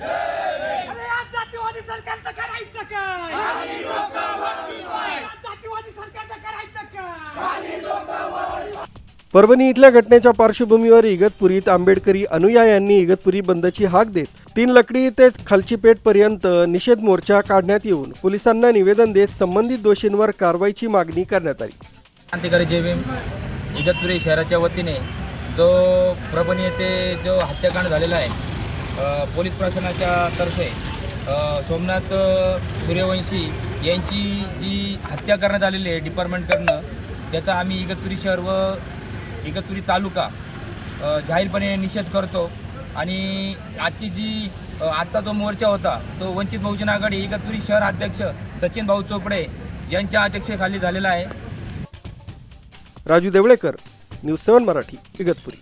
अरे या जातीवादी सरकारचं करायचं काय या जातीवादी सरकारचं करायचं काय परभणी इथल्या घटनेच्या पार्श्वभूमीवर इगतपुरीत आंबेडकरी अनुयायांनी इगतपुरी बंदची हाक देत तीन लकडी ते खालचीपेठ पर्यंत निषेध मोर्चा काढण्यात येऊन पोलिसांना निवेदन देत संबंधित दोषींवर कारवाईची मागणी करण्यात आली. क्रांतिकारी जय भीम इगतपुरी शहराच्या वतीने जो परभणी येथे जो हत्याकांड झालेला आहे पोलीस प्रशासनाच्या तर्फे सोमनाथ सूर्यवंशी यांची जी हत्या करण्यात आलेली आहे डिपार्टमेंटकडनं त्याचा आम्ही इगतपुरी शहर व इगतपुरी तालुका जाहीरपणे निषेध करतो. आणि आजची जी आजचा जो मोर्चा होता तो वंचित बहुजन आघाडी इगतपुरी शहर अध्यक्ष सचिन भाऊ चोपडे यांच्या अध्यक्षतेखाली झालेला आहे. Raju Devlekar news seven Marathi Igatpuri.